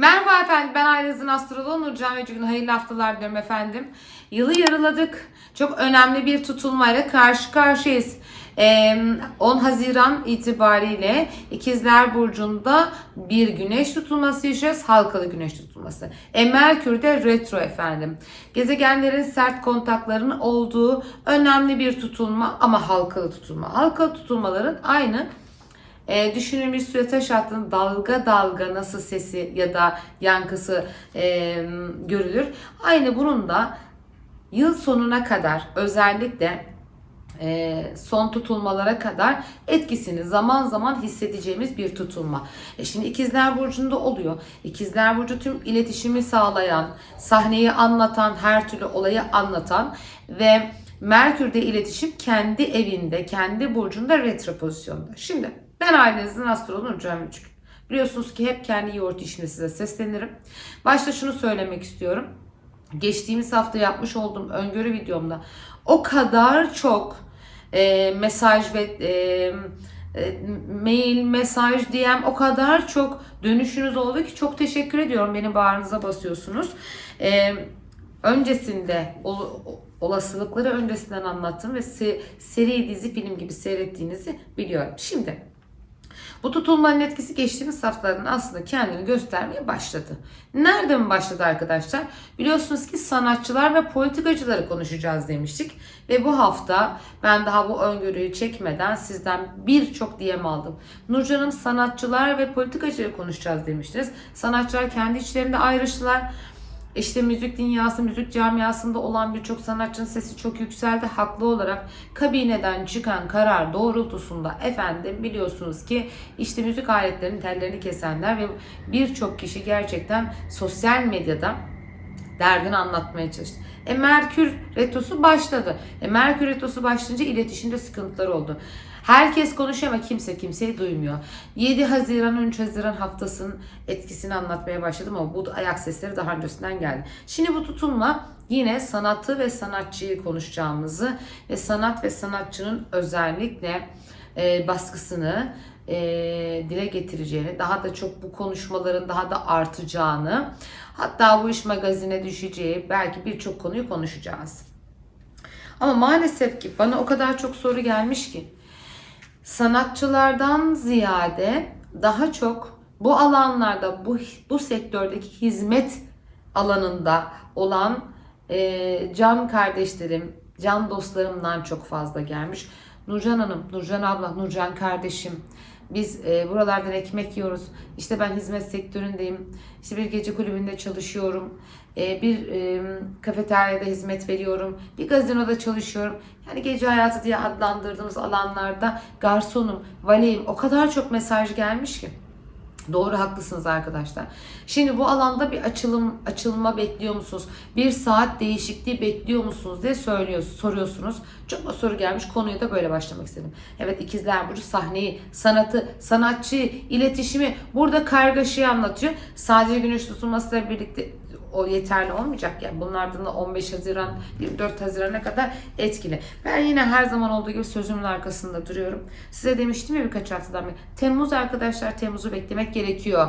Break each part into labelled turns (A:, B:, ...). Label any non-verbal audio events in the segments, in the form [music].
A: Merhaba efendim ben Aylaz'ın astroloğu Nurcan ve Cügün hayırlı haftalar diliyorum efendim. Yılı yarıladık. Çok önemli bir tutulmayla karşı karşıyayız. Ee, 10 Haziran itibariyle İkizler Burcu'nda bir güneş tutulması yaşayacağız. Halkalı güneş tutulması. E, Merkür de retro efendim. Gezegenlerin sert kontaklarının olduğu önemli bir tutulma ama halkalı tutulma. Halkalı tutulmaların aynı e, düşünün bir suya taş attığın dalga dalga nasıl sesi ya da yankısı e, görülür. Aynı bunun da yıl sonuna kadar özellikle e, son tutulmalara kadar etkisini zaman zaman hissedeceğimiz bir tutulma. E şimdi İkizler Burcu'nda oluyor. İkizler Burcu tüm iletişimi sağlayan, sahneyi anlatan, her türlü olayı anlatan ve Merkür'de iletişim kendi evinde, kendi burcunda retro pozisyonda. Şimdi ben ailenizin astroloğu Nurcan Mücük. Biliyorsunuz ki hep kendi yoğurt işimde size seslenirim. Başta şunu söylemek istiyorum. Geçtiğimiz hafta yapmış olduğum öngörü videomda o kadar çok e, mesaj ve e, e, mail, mesaj, DM o kadar çok dönüşünüz oldu ki çok teşekkür ediyorum. Beni bağrınıza basıyorsunuz. E, öncesinde ol- olasılıkları öncesinden anlattım ve se- seri dizi film gibi seyrettiğinizi biliyorum. Şimdi bu tutulmanın etkisi geçtiğimiz haftaların aslında kendini göstermeye başladı. Nereden başladı arkadaşlar? Biliyorsunuz ki sanatçılar ve politikacıları konuşacağız demiştik. Ve bu hafta ben daha bu öngörüyü çekmeden sizden birçok DM aldım. Nurcan'ım sanatçılar ve politikacıları konuşacağız demiştiniz. Sanatçılar kendi içlerinde ayrıştılar. İşte müzik dünyası, müzik camiasında olan birçok sanatçının sesi çok yükseldi. Haklı olarak kabineden çıkan karar doğrultusunda efendim biliyorsunuz ki işte müzik aletlerinin tellerini kesenler ve birçok kişi gerçekten sosyal medyada derdini anlatmaya çalıştı. E Merkür retrosu başladı. E Merkür retrosu başlayınca iletişimde sıkıntılar oldu. Herkes konuşuyor ama kimse kimseyi duymuyor. 7 Haziran 13 Haziran haftasının etkisini anlatmaya başladım ama bu ayak sesleri daha öncesinden geldi. Şimdi bu tutulma yine sanatı ve sanatçıyı konuşacağımızı ve sanat ve sanatçının özellikle e, baskısını e, dile getireceğini, daha da çok bu konuşmaların daha da artacağını, hatta bu iş magazine düşeceği belki birçok konuyu konuşacağız. Ama maalesef ki bana o kadar çok soru gelmiş ki sanatçılardan ziyade daha çok bu alanlarda bu bu sektördeki hizmet alanında olan e, can kardeşlerim, can dostlarımdan çok fazla gelmiş. Nurcan Hanım, Nurcan abla, Nurcan kardeşim. Biz e, buralardan ekmek yiyoruz. İşte ben hizmet sektöründeyim. İşte bir gece kulübünde çalışıyorum. E, bir kafeteryada hizmet veriyorum. Bir gazinoda çalışıyorum. Yani gece hayatı diye adlandırdığımız alanlarda garsonum, valeyim. O kadar çok mesaj gelmiş ki. Doğru haklısınız arkadaşlar. Şimdi bu alanda bir açılım açılma bekliyor musunuz? Bir saat değişikliği bekliyor musunuz diye söylüyorsunuz, soruyorsunuz. Çok soru gelmiş. Konuya da böyle başlamak istedim. Evet ikizler burcu sahneyi, sanatı, sanatçıyı, iletişimi burada kargaşayı anlatıyor. Sadece güneş tutulmasıyla birlikte o yeterli olmayacak yani bunlardan da 15 Haziran 24 Haziran'a kadar etkili. Ben yine her zaman olduğu gibi sözümün arkasında duruyorum. Size demiştim ya birkaç haftadan beri. Temmuz arkadaşlar Temmuz'u beklemek gerekiyor.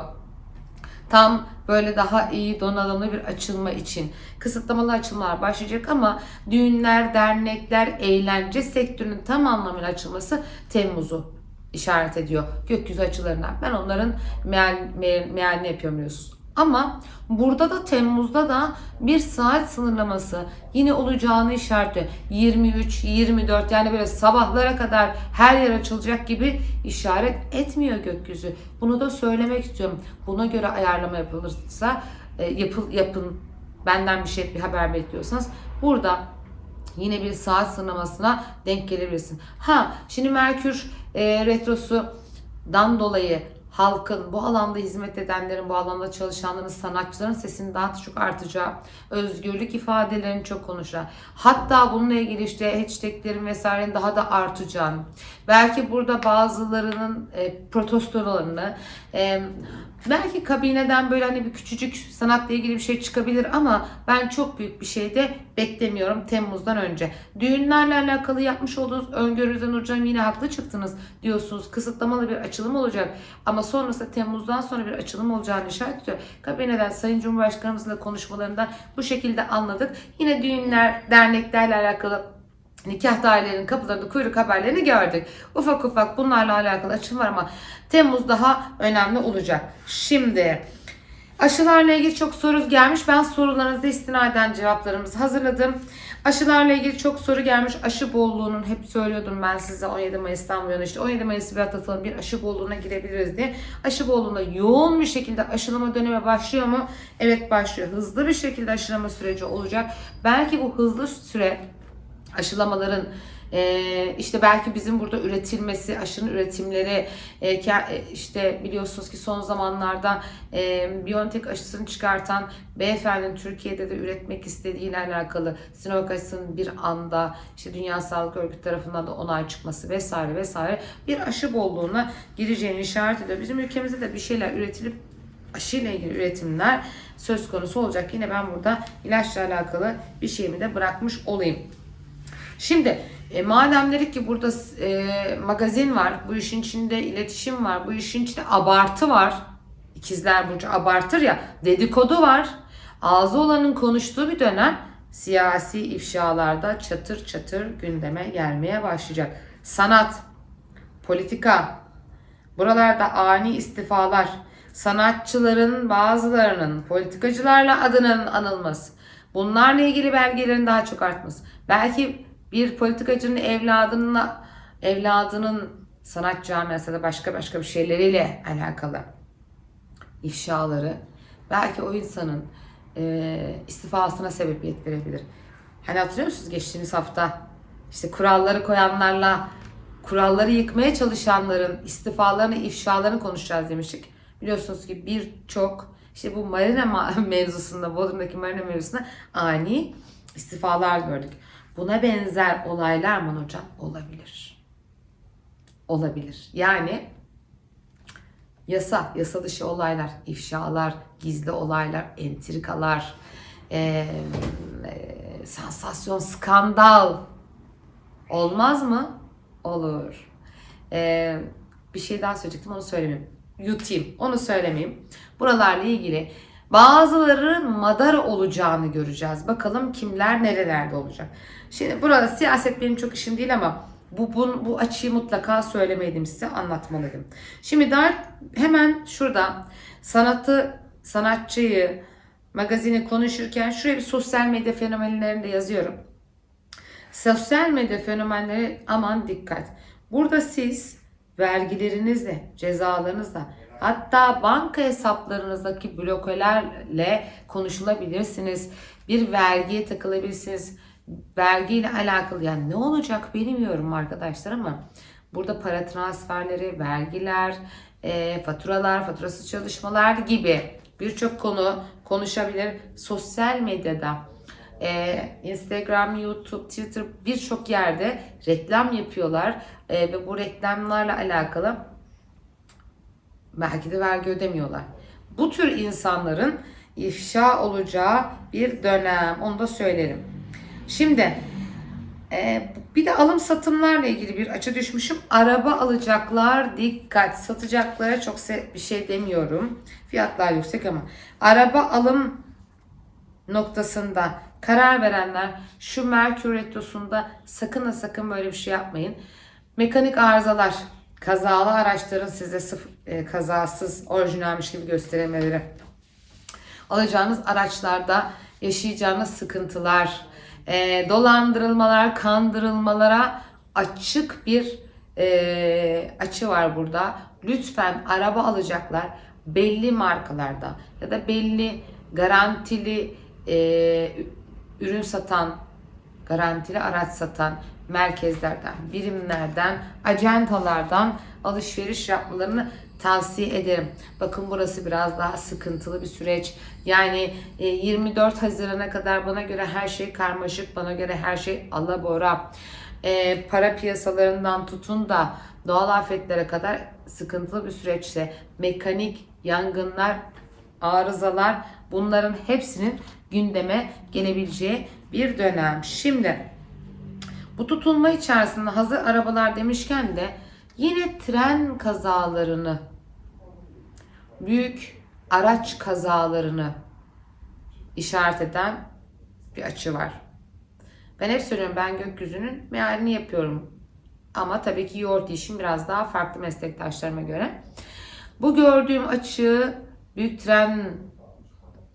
A: Tam böyle daha iyi donanımlı bir açılma için kısıtlamalı açılmalar başlayacak ama düğünler, dernekler, eğlence sektörünün tam anlamıyla açılması Temmuz'u işaret ediyor gökyüzü açılarına. Ben onların meal, meal, mealini yapıyorum biliyorsunuz. Ama burada da Temmuz'da da bir saat sınırlaması yine olacağını işaretliyor. 23, 24 yani böyle sabahlara kadar her yer açılacak gibi işaret etmiyor gökyüzü. Bunu da söylemek istiyorum. Buna göre ayarlama yapılırsa e, yapıl, yapın benden bir şey bir haber bekliyorsanız burada yine bir saat sınırlamasına denk gelebilirsin. Ha şimdi Merkür e, retrosudan dolayı halkın, bu alanda hizmet edenlerin, bu alanda çalışanların, sanatçıların sesinin daha çok artacağı, özgürlük ifadelerini çok konuşacağı, hatta bununla ilgili işte hashtaglerin vesairenin daha da artacağını, belki burada bazılarının e, protestolarını, e, Belki kabineden böyle hani bir küçücük sanatla ilgili bir şey çıkabilir ama ben çok büyük bir şey de beklemiyorum Temmuz'dan önce. Düğünlerle alakalı yapmış olduğunuz öngörünüzde Nurcan yine haklı çıktınız diyorsunuz. Kısıtlamalı bir açılım olacak ama sonrasında Temmuz'dan sonra bir açılım olacağını işaret ediyor. Kabineden Sayın Cumhurbaşkanımızla konuşmalarından bu şekilde anladık. Yine düğünler, derneklerle alakalı nikah dairelerinin kapılarında kuyruk haberlerini gördük. Ufak ufak bunlarla alakalı açım var ama Temmuz daha önemli olacak. Şimdi aşılarla ilgili çok soru gelmiş. Ben sorularınızı istinaden cevaplarımızı hazırladım. Aşılarla ilgili çok soru gelmiş. Aşı bolluğunun hep söylüyordum ben size 17 Mayıs'tan bu yana işte 17 Mayıs'ı bir atlatalım bir aşı bolluğuna girebiliriz diye. Aşı bolluğuna yoğun bir şekilde aşılama dönemi başlıyor mu? Evet başlıyor. Hızlı bir şekilde aşılama süreci olacak. Belki bu hızlı süre aşılamaların e, işte belki bizim burada üretilmesi, aşının üretimleri e, e, işte biliyorsunuz ki son zamanlarda e, Biontech aşısını çıkartan beyefendinin Türkiye'de de üretmek istediğiyle alakalı Sinovac aşısının bir anda işte Dünya Sağlık Örgütü tarafından da onay çıkması vesaire vesaire bir aşı bolluğuna gireceğini işaret ediyor. Bizim ülkemizde de bir şeyler üretilip aşıyla ilgili üretimler söz konusu olacak. Yine ben burada ilaçla alakalı bir şeyimi de bırakmış olayım. Şimdi e, madem dedik ki burada e, magazin var, bu işin içinde iletişim var, bu işin içinde abartı var. İkizler Burcu abartır ya, dedikodu var. Ağzı olanın konuştuğu bir dönem siyasi ifşalarda çatır çatır gündeme gelmeye başlayacak. Sanat, politika, buralarda ani istifalar, sanatçıların bazılarının politikacılarla adının anılması, bunlarla ilgili belgelerin daha çok artması. Belki bir politikacının evladının evladının sanat camiası da başka başka bir şeyleriyle alakalı ifşaları belki o insanın e, istifasına sebebiyet verebilir. Hani hatırlıyor musunuz geçtiğimiz hafta işte kuralları koyanlarla kuralları yıkmaya çalışanların istifalarını, ifşalarını konuşacağız demiştik. Biliyorsunuz ki birçok işte bu marina [laughs] mevzusunda, Bodrum'daki marina mevzusunda ani istifalar gördük. Buna benzer olaylar mı hocam? Olabilir. Olabilir. Yani yasa, yasa dışı olaylar, ifşalar, gizli olaylar, entrikalar, e, e, sansasyon, skandal olmaz mı? Olur. E, bir şey daha söyleyecektim onu söylemeyeyim. Yutayım. Onu söylemeyeyim. Buralarla ilgili bazıları madar olacağını göreceğiz. Bakalım kimler nerelerde olacak. Şimdi burada siyaset benim çok işim değil ama bu, bu, bu açıyı mutlaka söylemeydim size anlatmalıydım. Şimdi daha hemen şurada sanatı, sanatçıyı, magazini konuşurken şuraya bir sosyal medya fenomenlerini de yazıyorum. Sosyal medya fenomenleri aman dikkat. Burada siz vergilerinizle, cezalarınızla hatta banka hesaplarınızdaki blokelerle konuşulabilirsiniz. Bir vergiye takılabilirsiniz. Vergiyle alakalı yani ne olacak bilmiyorum arkadaşlar ama burada para transferleri, vergiler, e, faturalar, faturasız çalışmalar gibi birçok konu konuşabilir. Sosyal medyada e, Instagram, YouTube, Twitter birçok yerde reklam yapıyorlar e, ve bu reklamlarla alakalı belki de vergi ödemiyorlar. Bu tür insanların ifşa olacağı bir dönem. Onu da söylerim. Şimdi e, bir de alım satımlarla ilgili bir açı düşmüşüm. Araba alacaklar dikkat. Satacaklara çok bir şey demiyorum. Fiyatlar yüksek ama araba alım noktasında karar verenler şu Merkür Retrosu'nda sakın ha sakın böyle bir şey yapmayın. Mekanik arızalar, kazalı araçların size sıf e, kazasız orijinalmiş gibi gösterilmeleri. Alacağınız araçlarda yaşayacağınız sıkıntılar, e, dolandırılmalar, kandırılmalara açık bir e, açı var burada. Lütfen araba alacaklar belli markalarda ya da belli garantili e, ürün satan, garantili araç satan merkezlerden, birimlerden, acentalardan alışveriş yapmalarını tavsiye ederim. Bakın burası biraz daha sıkıntılı bir süreç. Yani 24 e, Haziran'a kadar bana göre her şey karmaşık, bana göre her şey alabora. E, para piyasalarından tutun da doğal afetlere kadar sıkıntılı bir süreçte mekanik yangınlar, arızalar bunların hepsinin gündeme gelebileceği bir dönem. Şimdi bu tutulma içerisinde hazır arabalar demişken de yine tren kazalarını, büyük araç kazalarını işaret eden bir açı var. Ben hep söylüyorum ben gökyüzünün mealini yapıyorum. Ama tabii ki yoğurt işim biraz daha farklı meslektaşlarıma göre. Bu gördüğüm açı büyük tren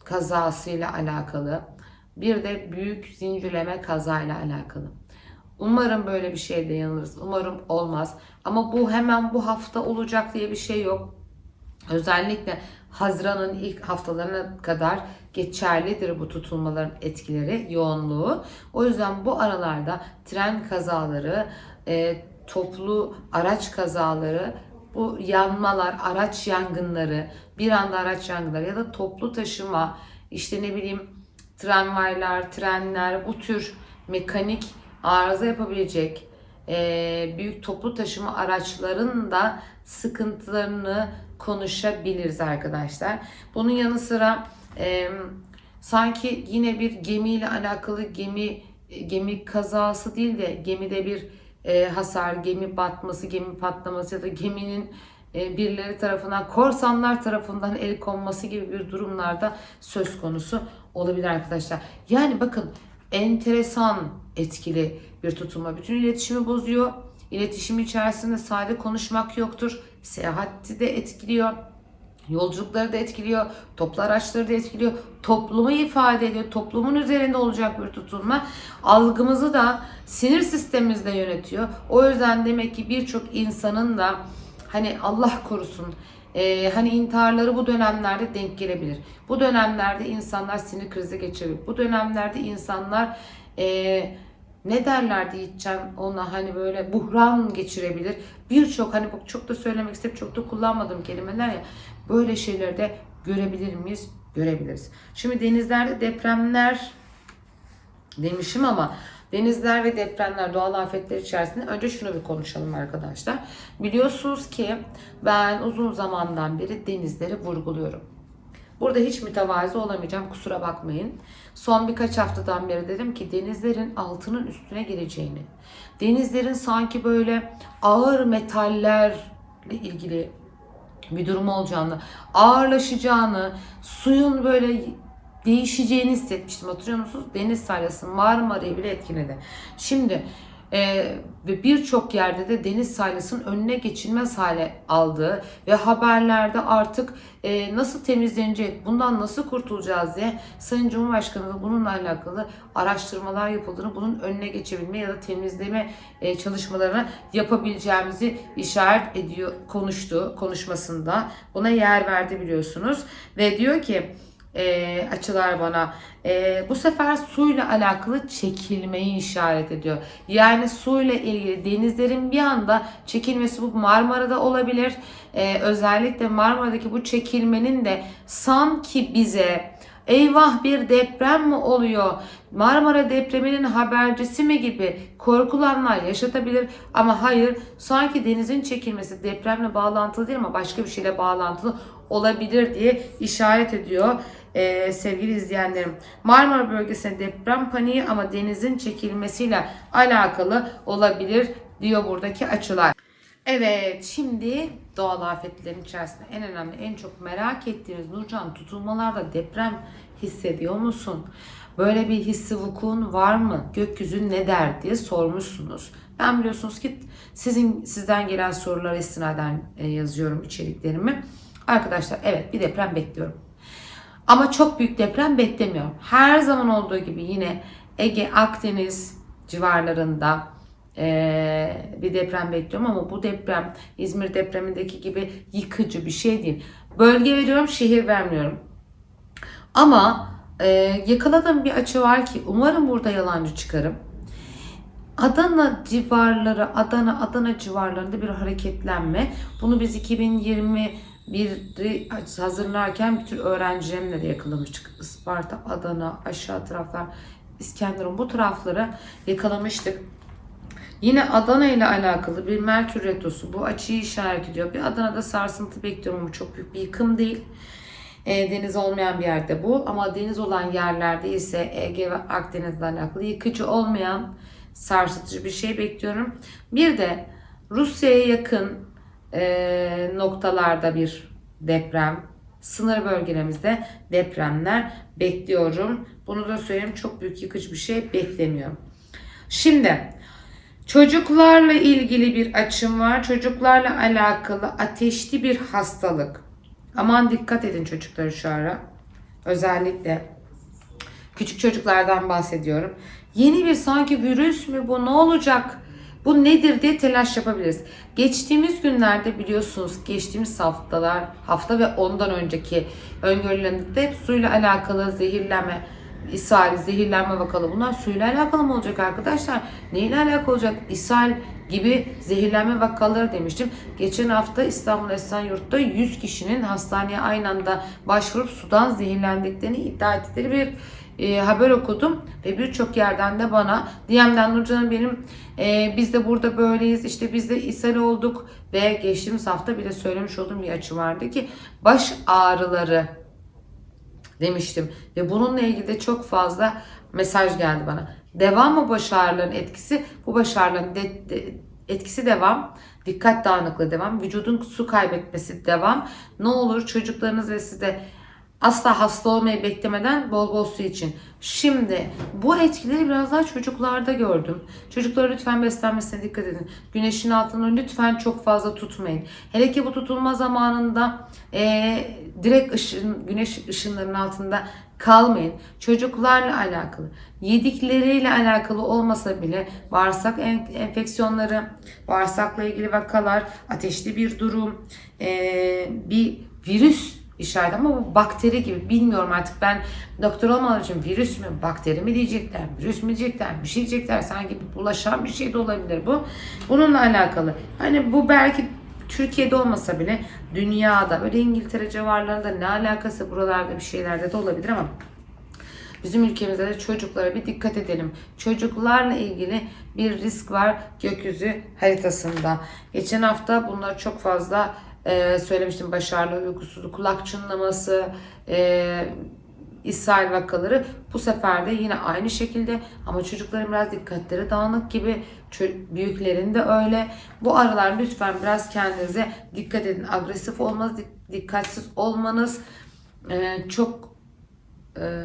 A: kazasıyla alakalı. Bir de büyük zincirleme kazayla alakalı. Umarım böyle bir şeyde yanılırız. Umarım olmaz. Ama bu hemen bu hafta olacak diye bir şey yok. Özellikle Haziran'ın ilk haftalarına kadar geçerlidir bu tutulmaların etkileri, yoğunluğu. O yüzden bu aralarda tren kazaları, e, toplu araç kazaları, bu yanmalar, araç yangınları, bir anda araç yangınları ya da toplu taşıma, işte ne bileyim tramvaylar, trenler, bu tür mekanik arıza yapabilecek e, büyük toplu taşıma araçların da sıkıntılarını konuşabiliriz arkadaşlar. Bunun yanı sıra e, sanki yine bir gemiyle alakalı gemi gemi kazası değil de gemide bir e, hasar, gemi batması, gemi patlaması ya da geminin e, birileri tarafından, korsanlar tarafından el konması gibi bir durumlarda söz konusu olabilir arkadaşlar. Yani bakın enteresan etkili bir tutulma. Bütün iletişimi bozuyor. İletişim içerisinde sade konuşmak yoktur. Seyahati de etkiliyor. Yolculukları da etkiliyor, toplu araçları da etkiliyor, toplumu ifade ediyor, toplumun üzerinde olacak bir tutulma. Algımızı da sinir sistemimizde yönetiyor. O yüzden demek ki birçok insanın da hani Allah korusun e, hani intiharları bu dönemlerde denk gelebilir. Bu dönemlerde insanlar sinir krizi geçirebilir. Bu dönemlerde insanlar e, ne derler diyeceğim ona hani böyle buhran geçirebilir. Birçok hani bak çok da söylemek isteyip çok da kullanmadığım kelimeler ya böyle şeyleri de görebilir miyiz? Görebiliriz. Şimdi denizlerde depremler demişim ama denizler ve depremler doğal afetler içerisinde önce şunu bir konuşalım arkadaşlar. Biliyorsunuz ki ben uzun zamandan beri denizleri vurguluyorum. Burada hiç mütevazi olamayacağım kusura bakmayın. Son birkaç haftadan beri dedim ki denizlerin altının üstüne geleceğini, denizlerin sanki böyle ağır metallerle ilgili bir durum olacağını, ağırlaşacağını, suyun böyle değişeceğini hissetmiştim. Hatırlıyor musunuz? Deniz salyası Marmara'yı bile etkiledi. Şimdi e, ve birçok yerde de deniz salyasının önüne geçilmez hale aldığı ve haberlerde artık e, nasıl temizlenecek, bundan nasıl kurtulacağız diye Sayın Cumhurbaşkanı bununla alakalı araştırmalar yapıldığını, bunun önüne geçebilme ya da temizleme e, çalışmalarını yapabileceğimizi işaret ediyor, konuştu konuşmasında. Buna yer verdi biliyorsunuz ve diyor ki e, açılar bana. E, bu sefer suyla alakalı çekilmeyi işaret ediyor. Yani suyla ilgili denizlerin bir anda çekilmesi bu Marmara'da olabilir. E, özellikle Marmara'daki bu çekilmenin de sanki bize eyvah bir deprem mi oluyor? Marmara depreminin habercisi mi gibi korkulanlar yaşatabilir ama hayır sanki denizin çekilmesi depremle bağlantılı değil ama başka bir şeyle bağlantılı olabilir diye işaret ediyor ee, sevgili izleyenlerim. Marmara bölgesinde deprem paniği ama denizin çekilmesiyle alakalı olabilir diyor buradaki açılar. Evet şimdi doğal afetlerin içerisinde en önemli en çok merak ettiğiniz Nurcan tutulmalarda deprem hissediyor musun? Böyle bir hissi vukun var mı? Gökyüzü ne der diye sormuşsunuz. Ben biliyorsunuz ki sizin sizden gelen sorulara istinaden e, yazıyorum içeriklerimi. Arkadaşlar evet bir deprem bekliyorum. Ama çok büyük deprem beklemiyorum. Her zaman olduğu gibi yine Ege, Akdeniz civarlarında bir deprem bekliyorum ama bu deprem İzmir depremindeki gibi yıkıcı bir şey değil. Bölge veriyorum, şehir vermiyorum. Ama e, yakaladığım bir açı var ki umarım burada yalancı çıkarım. Adana civarları, Adana, Adana civarlarında bir hareketlenme. Bunu biz 2020 bir hazırlarken bir tür öğrencilerimle de yakalamıştık. Isparta, Adana, aşağı taraflar, İskenderun bu tarafları yakalamıştık. Yine Adana ile alakalı bir Merkür Retrosu bu açıyı işaret ediyor. Bir Adana'da sarsıntı bekliyorum. Bu çok büyük bir yıkım değil. E, deniz olmayan bir yerde bu. Ama deniz olan yerlerde ise Ege ve Akdeniz'le alakalı yıkıcı olmayan sarsıtıcı bir şey bekliyorum. Bir de Rusya'ya yakın e, noktalarda bir deprem, sınır bölgelerimizde depremler bekliyorum. Bunu da söyleyeyim çok büyük yıkıcı bir şey beklemiyorum. Şimdi çocuklarla ilgili bir açım var. Çocuklarla alakalı ateşli bir hastalık. Aman dikkat edin çocuklar şu ara. Özellikle küçük çocuklardan bahsediyorum. Yeni bir sanki virüs mü bu ne olacak? Bu nedir diye telaş yapabiliriz. Geçtiğimiz günlerde biliyorsunuz geçtiğimiz haftalar hafta ve ondan önceki öngörülerinde hep suyla alakalı zehirlenme, ishal, zehirlenme vakalı bunlar suyla alakalı mı olacak arkadaşlar? Neyle alakalı olacak? İshal gibi zehirlenme vakaları demiştim. Geçen hafta İstanbul Esenyurt'ta 100 kişinin hastaneye aynı anda başvurup sudan zehirlendiklerini iddia ettikleri bir e, haber okudum ve birçok yerden de bana DM'den Nurcan'ım benim e, biz de burada böyleyiz işte biz de ishal olduk ve geçtiğimiz hafta bir de söylemiş olduğum bir açı vardı ki baş ağrıları demiştim ve bununla ilgili de çok fazla mesaj geldi bana. Devam mı baş ağrılarının etkisi? Bu baş ağrılarının de- de- etkisi devam. Dikkat dağınıklığı devam. Vücudun su kaybetmesi devam. Ne olur çocuklarınız ve siz de asla hasta olmayı beklemeden bol bol su için. Şimdi bu etkileri biraz daha çocuklarda gördüm. Çocuklara lütfen beslenmesine dikkat edin. Güneşin altını lütfen çok fazla tutmayın. Hele ki bu tutulma zamanında eee, direkt ışın, güneş ışınlarının altında kalmayın. Çocuklarla alakalı, yedikleriyle alakalı olmasa bile bağırsak en- enfeksiyonları, bağırsakla ilgili vakalar, ateşli bir durum, eee, bir virüs işaret ama bu bakteri gibi bilmiyorum artık ben doktor olmadığım için virüs mü bakteri mi diyecekler virüs mü diyecekler bir şey diyecekler sanki bulaşan bir şey de olabilir bu bununla alakalı hani bu belki Türkiye'de olmasa bile dünyada böyle İngiltere civarlarında ne alakası buralarda bir şeylerde de olabilir ama Bizim ülkemizde de çocuklara bir dikkat edelim. Çocuklarla ilgili bir risk var gökyüzü haritasında. Geçen hafta bunları çok fazla e, söylemiştim. Başarılı uykusuzluk, kulak çınlaması, e, ishal vakaları. Bu sefer de yine aynı şekilde ama çocukların biraz dikkatleri dağınık gibi. Büyüklerin de öyle. Bu aralar lütfen biraz kendinize dikkat edin. Agresif olmanız, dik- dikkatsiz olmanız e, çok e,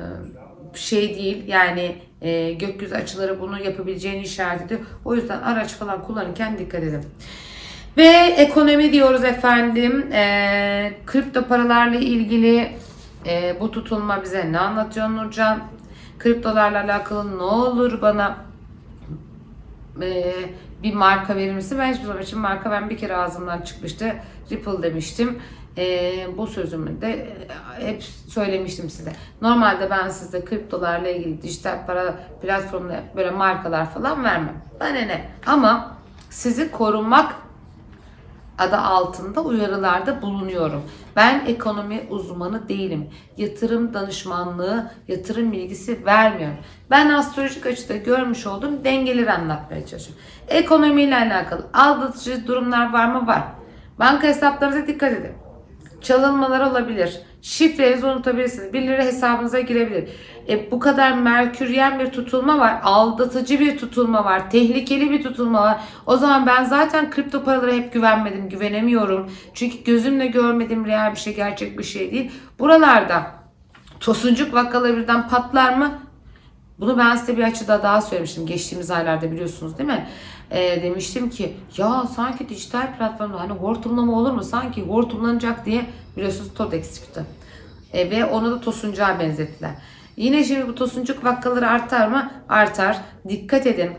A: şey değil yani e, gökyüzü açıları bunu yapabileceğini işaret ediyor. O yüzden araç falan kullanırken dikkat edin. Ve ekonomi diyoruz efendim. E, kripto paralarla ilgili e, bu tutulma bize ne anlatıyor Nurcan? Kriptolarla alakalı ne olur bana e, bir marka verir misin? Ben hiçbir zaman için marka ben bir kere ağzımdan çıkmıştı. Ripple demiştim. E, bu sözümü de e, hep söylemiştim size. Normalde ben size kriptolarla ilgili dijital para platformunda böyle markalar falan vermem. Bana ne? Ama sizi korumak adı altında uyarılarda bulunuyorum. Ben ekonomi uzmanı değilim. Yatırım danışmanlığı, yatırım bilgisi vermiyorum. Ben astrolojik açıda görmüş olduğum dengeleri anlatmaya çalışıyorum. Ekonomiyle alakalı aldatıcı durumlar var mı? Var. Banka hesaplarınıza dikkat edin. Çalınmalar olabilir. Şifrenizi unutabilirsiniz. Birileri hesabınıza girebilir. E, bu kadar merküryen bir tutulma var. Aldatıcı bir tutulma var. Tehlikeli bir tutulma var. O zaman ben zaten kripto paralara hep güvenmedim. Güvenemiyorum. Çünkü gözümle görmediğim real bir şey, gerçek bir şey değil. Buralarda tosuncuk vakaları birden patlar mı? Bunu ben size bir açıda daha söylemiştim. Geçtiğimiz aylarda biliyorsunuz değil mi? Ee, demiştim ki ya sanki dijital platformda hani hortumlama olur mu? Sanki hortumlanacak diye biliyorsunuz Todex çıktı. Ee, ve onu da tosuncuğa benzettiler. Yine şimdi bu tosuncuk vakaları artar mı? Artar. Dikkat edin.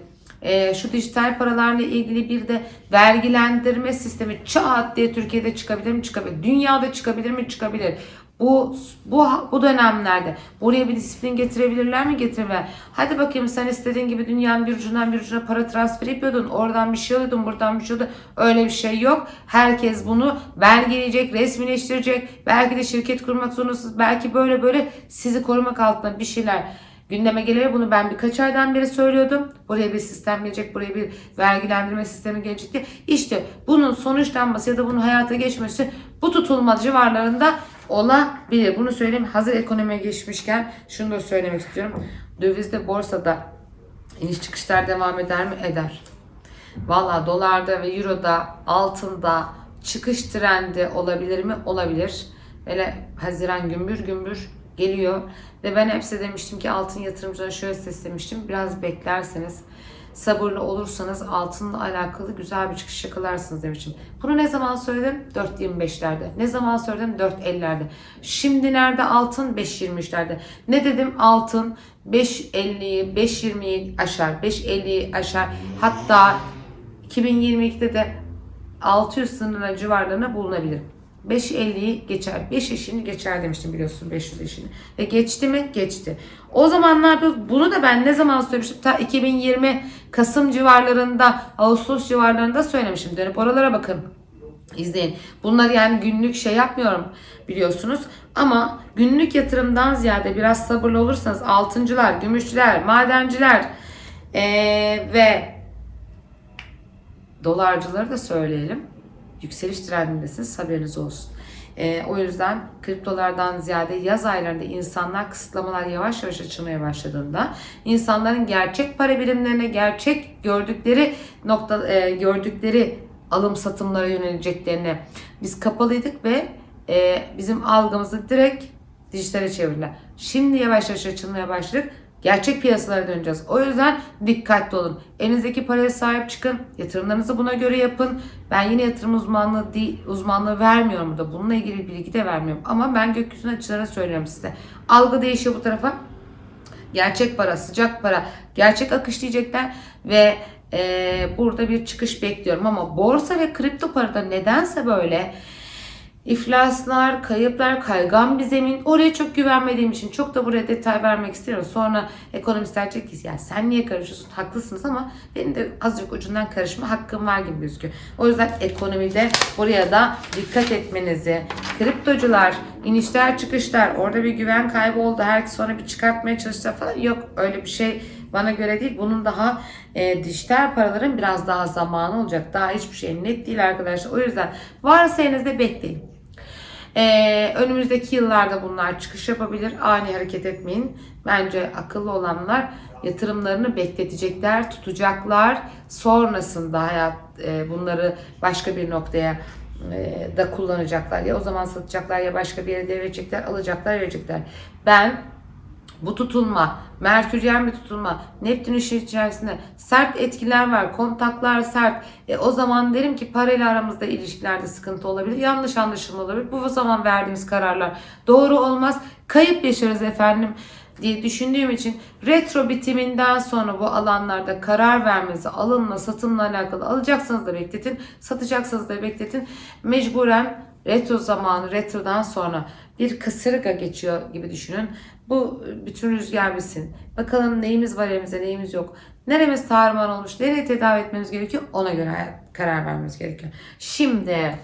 A: Ee, şu dijital paralarla ilgili bir de vergilendirme sistemi çat diye Türkiye'de çıkabilir mi? Çıkabilir. Dünyada çıkabilir mi? Çıkabilir. Bu bu bu dönemlerde buraya bir disiplin getirebilirler mi? Getirme. Hadi bakayım sen istediğin gibi dünyanın bir ucundan bir ucuna para transfer yapıyordun. Oradan bir şey alıyordun, buradan bir şey alıyordun. Öyle bir şey yok. Herkes bunu belgeleyecek, resmileştirecek. Belki de şirket kurmak zorundasınız. Belki böyle böyle sizi korumak altında bir şeyler gündeme gelebilir. Bunu ben birkaç aydan beri söylüyordum. Buraya bir sistem gelecek, buraya bir vergilendirme sistemi gelecek diye. İşte bunun sonuçlanması ya da bunun hayata geçmesi bu tutulma civarlarında olabilir. Bunu söyleyeyim. Hazır ekonomiye geçmişken şunu da söylemek istiyorum. Dövizde, borsada iniş çıkışlar devam eder mi? Eder. Valla dolarda ve euroda, altında çıkış trendi olabilir mi? Olabilir. Böyle Haziran gümbür gümbür geliyor. Ve ben hepsi demiştim ki altın yatırımcılara şöyle seslemiştim. Biraz beklerseniz, sabırlı olursanız altınla alakalı güzel bir çıkış yakalarsınız demiştim. Bunu ne zaman söyledim? 4.25'lerde. Ne zaman söyledim? 4.50'lerde. Şimdi nerede altın? 5.23'lerde. Ne dedim? Altın 5.50'yi, 5.20'yi aşar, 5.50'yi aşar. Hatta 2022'de de 600 sınırına civarlarına bulunabilir. 5.50'yi geçer. 5 işini geçer demiştim biliyorsun 500 işini. Ve geçti mi? Geçti. O zaman ne yapıyoruz? Bunu da ben ne zaman söylemiştim? Ta 2020 Kasım civarlarında, Ağustos civarlarında söylemişim. Dönüp oralara bakın. İzleyin. Bunları yani günlük şey yapmıyorum biliyorsunuz. Ama günlük yatırımdan ziyade biraz sabırlı olursanız altıncılar, gümüşçüler, madenciler eee, ve dolarcıları da söyleyelim. Yükseliş trendindesiniz haberiniz olsun. Ee, o yüzden kriptolardan ziyade yaz aylarında insanlar kısıtlamalar yavaş yavaş açılmaya başladığında insanların gerçek para birimlerine gerçek gördükleri nokta e, gördükleri alım satımlara yöneleceklerini biz kapalıydık ve e, bizim algımızı direkt dijitale çevirdiler. Şimdi yavaş yavaş açılmaya başladık. Gerçek piyasalara döneceğiz. O yüzden dikkatli olun. Elinizdeki paraya sahip çıkın. Yatırımlarınızı buna göre yapın. Ben yine yatırım uzmanlığı değil, uzmanlığı vermiyorum burada. Bununla ilgili bilgi de vermiyorum. Ama ben gökyüzüne açılara söylüyorum size. Algı değişiyor bu tarafa. Gerçek para, sıcak para, gerçek akış diyecekler ve e, burada bir çıkış bekliyorum. Ama borsa ve kripto parada nedense böyle İflaslar, kayıplar, kaygan bir zemin. Oraya çok güvenmediğim için çok da buraya detay vermek istiyorum. Sonra ekonomistler diyecek ki ya sen niye karışıyorsun? Haklısınız ama benim de azıcık ucundan karışma hakkım var gibi gözüküyor. O yüzden ekonomide buraya da dikkat etmenizi, kriptocular, inişler çıkışlar, orada bir güven kaybı oldu. Herkes sonra bir çıkartmaya çalıştı falan. Yok öyle bir şey bana göre değil. Bunun daha e, dijital paraların biraz daha zamanı olacak. Daha hiçbir şey net değil arkadaşlar. O yüzden varsa elinizde bekleyin. Ee, önümüzdeki yıllarda bunlar çıkış yapabilir. Ani hareket etmeyin. Bence akıllı olanlar yatırımlarını bekletecekler, tutacaklar. Sonrasında hayat e, bunları başka bir noktaya e, da kullanacaklar. Ya o zaman satacaklar ya başka bir yere devredecekler, alacaklar, verecekler. Ben bu tutulma, Merküryen bir tutulma, Neptün ışığı içerisinde sert etkiler var, kontaklar sert. E, o zaman derim ki parayla aramızda ilişkilerde sıkıntı olabilir, yanlış anlaşılma olabilir. Bu zaman verdiğimiz kararlar doğru olmaz, kayıp yaşarız efendim diye düşündüğüm için retro bitiminden sonra bu alanlarda karar vermenizi alınma satımla alakalı alacaksanız da bekletin satacaksanız da bekletin mecburen retro zamanı retrodan sonra bir kasırga geçiyor gibi düşünün. Bu bütün rüzgar bitsin. Bakalım neyimiz var elimizde neyimiz yok. Neremiz tarman olmuş, nereye tedavi etmemiz gerekiyor ona göre karar vermemiz gerekiyor. Şimdi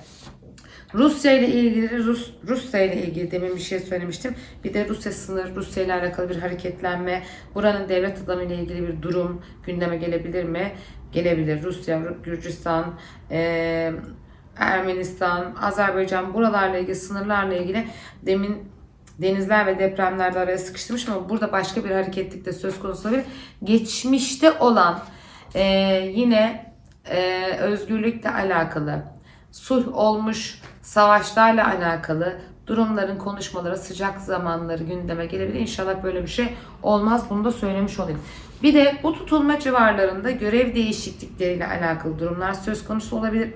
A: Rusya ile ilgili Rus Rusya ile ilgili demin bir şey söylemiştim. Bir de Rusya sınır, Rusya ile alakalı bir hareketlenme, buranın devlet adamı ile ilgili bir durum gündeme gelebilir mi? Gelebilir. Rusya, Gürcistan, eee, Ermenistan, Azerbaycan buralarla ilgili sınırlarla ilgili demin denizler ve depremlerde araya sıkıştırmış ama burada başka bir hareketlik de söz konusu olabilir. Geçmişte olan eee, yine eee özgürlükle alakalı sulh olmuş savaşlarla alakalı durumların konuşmaları, sıcak zamanları gündeme gelebilir. İnşallah böyle bir şey olmaz. Bunu da söylemiş olayım. Bir de bu tutulma civarlarında görev değişiklikleriyle alakalı durumlar söz konusu olabilir.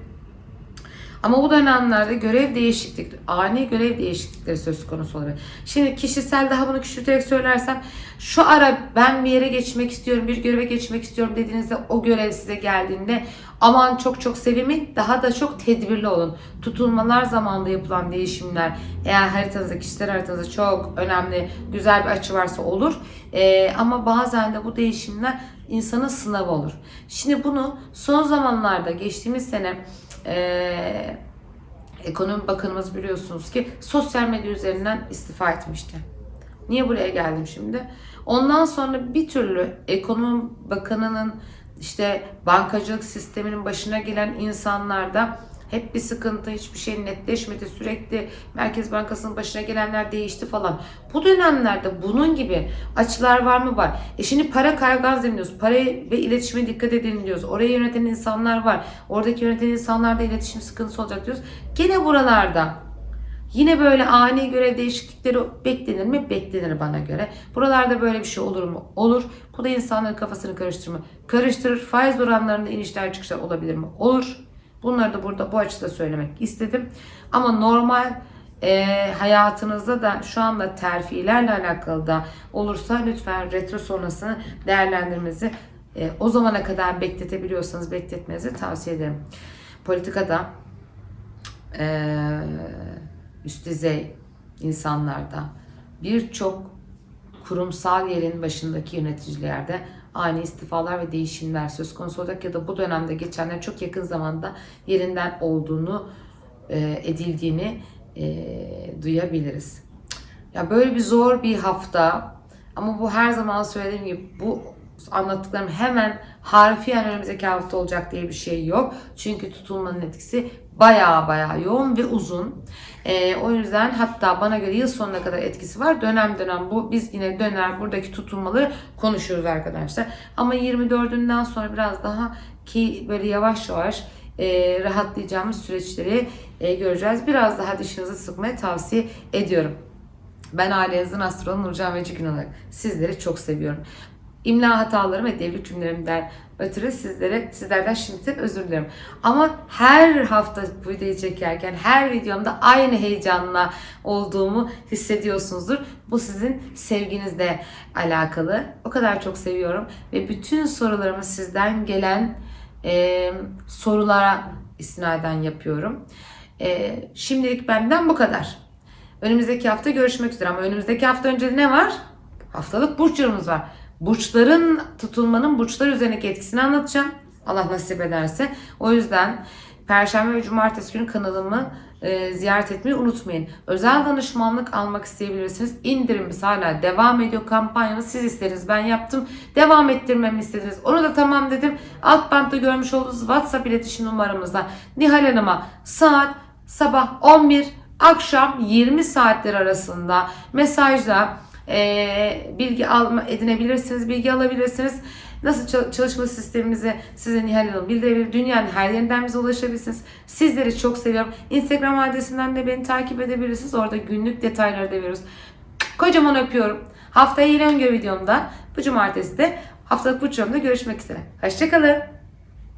A: Ama bu dönemlerde görev değişiklik, ani görev değişiklikleri söz konusu olabilir. Şimdi kişisel daha bunu küçülterek söylersem şu ara ben bir yere geçmek istiyorum, bir göreve geçmek istiyorum dediğinizde o görev size geldiğinde aman çok çok sevinmeyin. Daha da çok tedbirli olun. Tutulmalar zamanında yapılan değişimler eğer haritanızda, kişisel haritanızda çok önemli, güzel bir açı varsa olur. Ee, ama bazen de bu değişimler insanın sınavı olur. Şimdi bunu son zamanlarda geçtiğimiz sene ee, Ekonomi Bakanımız biliyorsunuz ki sosyal medya üzerinden istifa etmişti. Niye buraya geldim şimdi? Ondan sonra bir türlü ekonomi bakanının işte bankacılık sisteminin başına gelen insanlarda hep bir sıkıntı, hiçbir şey netleşmedi. Sürekli Merkez Bankası'nın başına gelenler değişti falan. Bu dönemlerde bunun gibi açılar var mı? Var. E şimdi para kaygan zemin diyoruz. Paraya ve iletişime dikkat edin diyoruz. Orayı yöneten insanlar var. Oradaki yöneten insanlarda iletişim sıkıntısı olacak diyoruz. Gene buralarda Yine böyle ani göre değişiklikleri beklenir mi? Beklenir bana göre. Buralarda böyle bir şey olur mu? Olur. Bu da insanların kafasını karıştırma. Karıştırır. Faiz oranlarında inişler çıkışlar olabilir mi? Olur. Bunları da burada bu açıda söylemek istedim. Ama normal e, hayatınızda da şu anda terfilerle alakalı da olursa lütfen retro sonrasını değerlendirmenizi e, o zamana kadar bekletebiliyorsanız bekletmenizi tavsiye ederim. Politikada e, üst düzey insanlarda birçok kurumsal yerin başındaki yöneticilerde ani istifalar ve değişimler söz konusu olacak ya da bu dönemde geçenler çok yakın zamanda yerinden olduğunu e, edildiğini e, duyabiliriz. Ya böyle bir zor bir hafta ama bu her zaman söylediğim gibi bu anlattıklarım hemen harfiyen önümüzdeki hafta olacak diye bir şey yok. Çünkü tutulmanın etkisi baya baya yoğun ve uzun. Ee, o yüzden hatta bana göre yıl sonuna kadar etkisi var. Dönem dönem bu biz yine döner buradaki tutulmaları konuşuyoruz arkadaşlar. Ama 24'ünden sonra biraz daha ki böyle yavaş yavaş e, rahatlayacağımız süreçleri e, göreceğiz. Biraz daha dişinizi sıkmaya tavsiye ediyorum. Ben ailenizin astrologu Nurcan Vecigün olarak sizleri çok seviyorum. İmla hatalarım ve devrik cümlelerimden ötürü sizlere sizlerden şimdiden özür dilerim. Ama her hafta bu videoyu çekerken her videomda aynı heyecanla olduğumu hissediyorsunuzdur. Bu sizin sevginizle alakalı. O kadar çok seviyorum ve bütün sorularımı sizden gelen e, sorulara istinaden yapıyorum. E, şimdilik benden bu kadar. Önümüzdeki hafta görüşmek üzere ama önümüzdeki hafta önce ne var? Haftalık burç yorumumuz var. Burçların tutulmanın burçlar üzerindeki etkisini anlatacağım. Allah nasip ederse. O yüzden Perşembe ve Cumartesi günü kanalımı e, ziyaret etmeyi unutmayın. Özel danışmanlık almak isteyebilirsiniz. İndirimimiz hala devam ediyor. Kampanyamız siz istediniz. Ben yaptım. Devam ettirmemi istediniz. Onu da tamam dedim. Alt bantta görmüş olduğunuz WhatsApp iletişim numaramızda Nihal Hanım'a saat sabah 11 akşam 20 saatler arasında mesajla e, bilgi alma edinebilirsiniz, bilgi alabilirsiniz. Nasıl çal- çalışma sistemimizi size Nihal Hanım bildirebilir. Dünyanın her yerinden bize ulaşabilirsiniz. Sizleri çok seviyorum. Instagram adresinden de beni takip edebilirsiniz. Orada günlük detayları da veriyoruz. Kocaman öpüyorum. Haftaya yeni öngörü videomda bu cumartesi de haftalık burç yorumunda görüşmek üzere. Hoşçakalın.